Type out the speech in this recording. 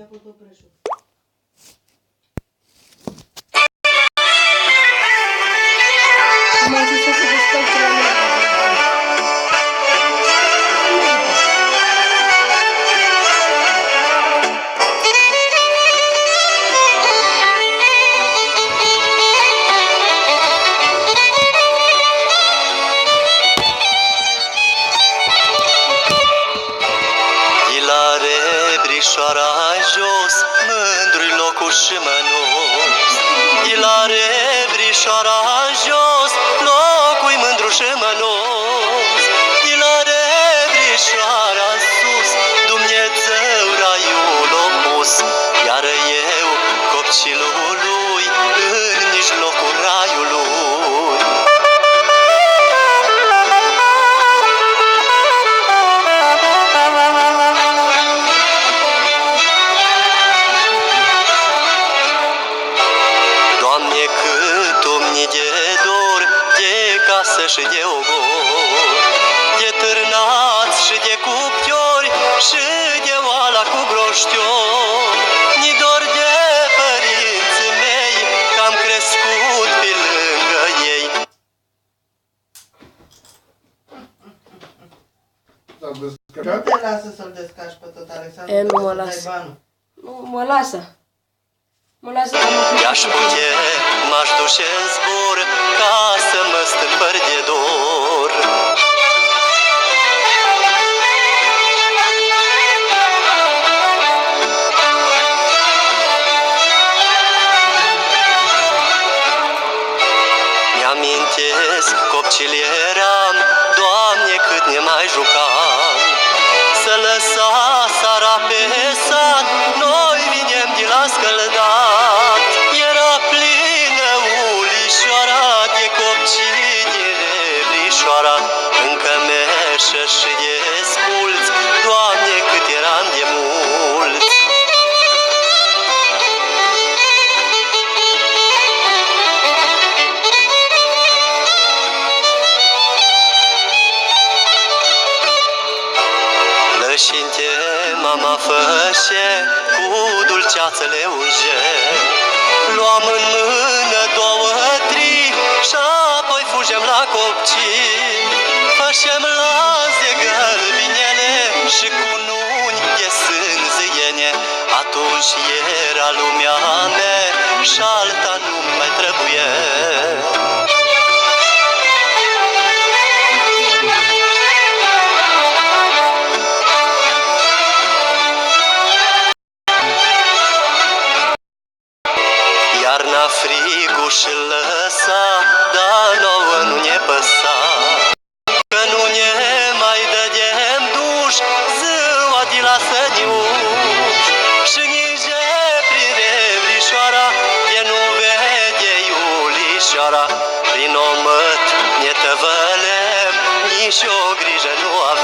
ia potopreșul. Am mai zis să brișoara jos, mândru-i locul și mănos. Ilare brișoara jos, locul mândru și mănos. Casă și de ogor, de târnați și de cuptiori și de oala cu broștiori. Ni dor de părinții mei, că am crescut pe lângă ei. S-a Nu descărcat? te lasă să-l descași pe tot, Alexandru. E, nu trebuie mă să dai las. banul. Nu, mă lasă. Mă lasă că mă I-aș putea, m-aș duce în zbor, ca să mă stâmpăr de dor. Mi-amintesc copcil eram, Doamne, cât ne mai jucam. Să lăsa sara pe sat, noi vinem de la scăldat. Merșă și de sculți, Doamne, cât eram de mulți. Lășinte mama fășe, cu dulceațele unge. Luam în mână două tri și apoi fugem la copcii. Fășem las de gălbinele și cu nuni de sânziene. Atunci era lumea mea și alta nu mai trebuie. Iarna frigul și lăsa, dar nouă nu ne păsa. غلام يشوق رجال وعظيم